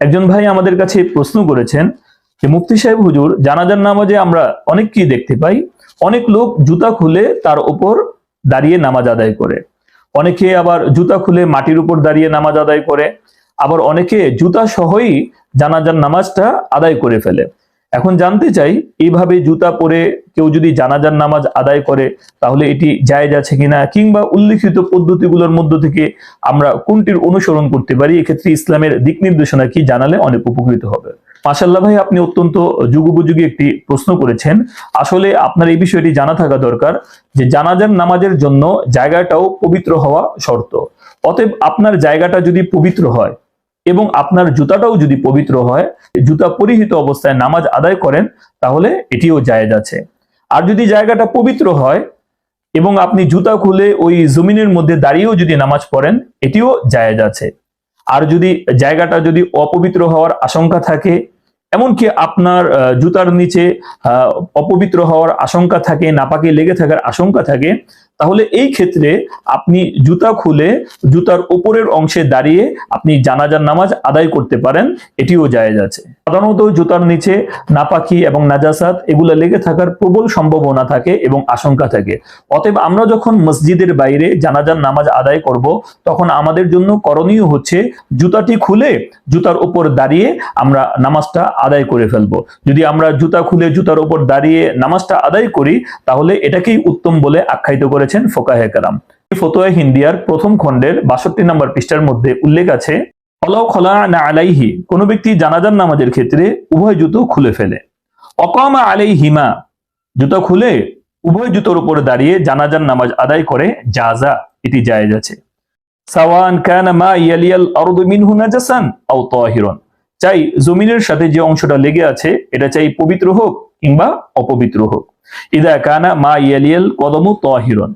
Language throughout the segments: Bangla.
একজন ভাই আমাদের কাছে প্রশ্ন করেছেন যে, মুফতি সাহেব, হুজুর, জানাজার নামাজে আমরা অনেক কি দেখতে পাই। অনেক লোক জুতা খুলে তার উপর দাঁড়িয়ে নামাজ আদায় করে। অনেকে আবার জুতা খুলে মাটির উপর দাঁড়িয়ে নামাজ আদায় করে। আবার অনেকে জুতা সহই জানাজার নামাজটা আদায় করে ফেলে। এখন জানতে চাই, এইভাবে জুতা পরে কেউ যদি জানাজার নামাজ আদায় করে, তাহলে এটি জায়েজ আছে কিনা কিংবা উল্লিখিত পদ্ধতিগুলোর মধ্য থেকে আমরা কোনটির অনুসরণ করতে পারি, এক্ষেত্রে ইসলামের দিক নির্দেশনা কি জানালে অনেক উপকৃত হবে। মাসাল্লাহ ভাই, আপনি অত্যন্ত যুগোপযোগী একটি প্রশ্ন করেছেন। আসলে আপনার এই বিষয়টি জানা থাকা দরকার যে জানাজার নামাজের জন্য জায়গাটাও পবিত্র হওয়া শর্ত। অতএব আপনার জায়গাটা যদি পবিত্র হয় এবং আপনার জুতাটাও যদি পবিত্র হয়, জুতা পরিহিত অবস্থায় নামাজ আদায় করেন, তাহলে এটিও জায়েজ আছে। আর যদি জায়গাটা পবিত্র হয় এবং আপনি জুতা খুলে ওই জমিনের মধ্যে দাঁড়িয়েও যদি নামাজ পড়েন, এটিও জায়েজ আছে। আর যদি জায়গাটা যদি অপবিত্র হওয়ার আশঙ্কা থাকে, এমনকি আপনার জুতার নিচে অপবিত্র হওয়ার আশঙ্কা থাকে, নাপাকে লেগে থাকার আশঙ্কা থাকে তাহলে এই ক্ষেত্রে আপনি জুতা খুলে জুতার উপরের অংশে দাঁড়িয়ে আপনি জানাজার নামাজ আদায় করতে পারেন, এটিও জায়েজ আছে। সাধারণত জুতার নিচে নাপাকি এবং নাজাসাত এগুলো লেগে থাকার প্রবল সম্ভাবনা থাকে এবং আশঙ্কা থাকে। অতএব আমরা যখন মসজিদের বাইরে জানাজার নামাজ আদায় করব, তখন আমাদের জন্য করণীয় হচ্ছে জুতাটি খুলে জুতার উপর দাঁড়িয়ে আমরা নামাজটা আদায় করে ফেলব। যদি আমরা জুতা খুলে জুতার উপর দাঁড়িয়ে নামাজটা আদায় করি, তাহলে এটাকেই উত্তম বলে আখ্যায়িত করেছেন ফোকাহে কারাম। ফতোয়া হিন্দিয়ার প্রথম খণ্ডের বাষট্টি নম্বর পৃষ্ঠার মধ্যে উল্লেখ আছে ফলাও খলা না আলাইহি কোন ব্যক্তি জানাজার নামাজের ক্ষেত্রে উভয় জুতো খুলে ফেলে। অকামা আলাই হিমা জুতো খুলে উভয় জুতোর উপরে দাঁড়িয়ে জানাজার নামাজ আদায় করে জাজা এটি জায়েজ আছে। সাওয়ান কানা মা ইয়ালিয়াল আরদু মিনহু নাজাসান আও তাহিরন চাই জমিনের সাথে যে অংশটা লেগে আছে, এটা চাই পবিত্র হোক কিংবা অপবিত্র হোক। ইদা কানা মা ইয়ালিয়াল কদমু তাহিরন।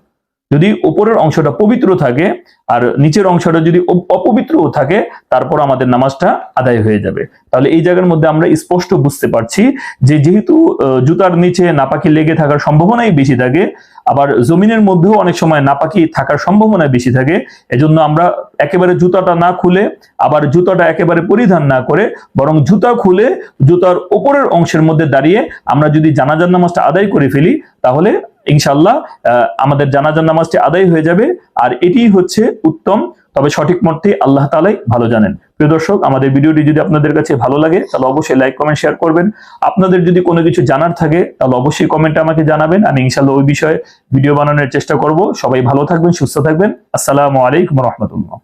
যদি উপরের অংশটা পবিত্র থাকে আর নিচের অংশটা যদি অপ- অপবিত্রও থাকে, তারপর আমাদের নামাজটা আদায় হয়ে যাবে। তাহলে এই জায়গার মধ্যে আমরা স্পষ্ট বুঝতে পারছি যে যেহেতু জুতার নিচে নাপাকি লেগে থাকার সম্ভাবনাই বেশি থাকে, আবার জমিনের মধ্যেও অনেক সময় নাপাকি থাকার সম্ভাবনা বেশি থাকে, এজন্য আমরা একেবারে জুতাটা না খুলে, আবার জুতাটা একেবারে পরিধান না করে, বরং জুতা খুলে জুতার উপরের অংশের মধ্যে দাঁড়িয়ে আমরা যদি জানাজার নামাজটা আদায় করে ফেলি, তাহলে ইনশাল্লাহ আমাদের জানাজার নামাজটি আদায় হয়ে যাবে। আর এটি হচ্ছে উত্তম, তবে সঠিক মর্তে আল্লাহ তালাই ভালো জানেন। প্রিয় দর্শক, আমাদের ভিডিওটি যদি আপনাদের কাছে ভালো লাগে, তাহলে অবশ্যই লাইক কমেন্ট শেয়ার করবেন। আপনাদের যদি কোনো কিছু জানার থাকে, তাহলে অবশ্যই কমেন্টে আমাকে জানাবেন। আমি ইনশাল্লাহ ওই বিষয়ে ভিডিও বানানোর চেষ্টা করব। সবাই ভালো থাকবেন, সুস্থ থাকবেন। আসসালামু আলাইকুম রহমতুল্লাহ।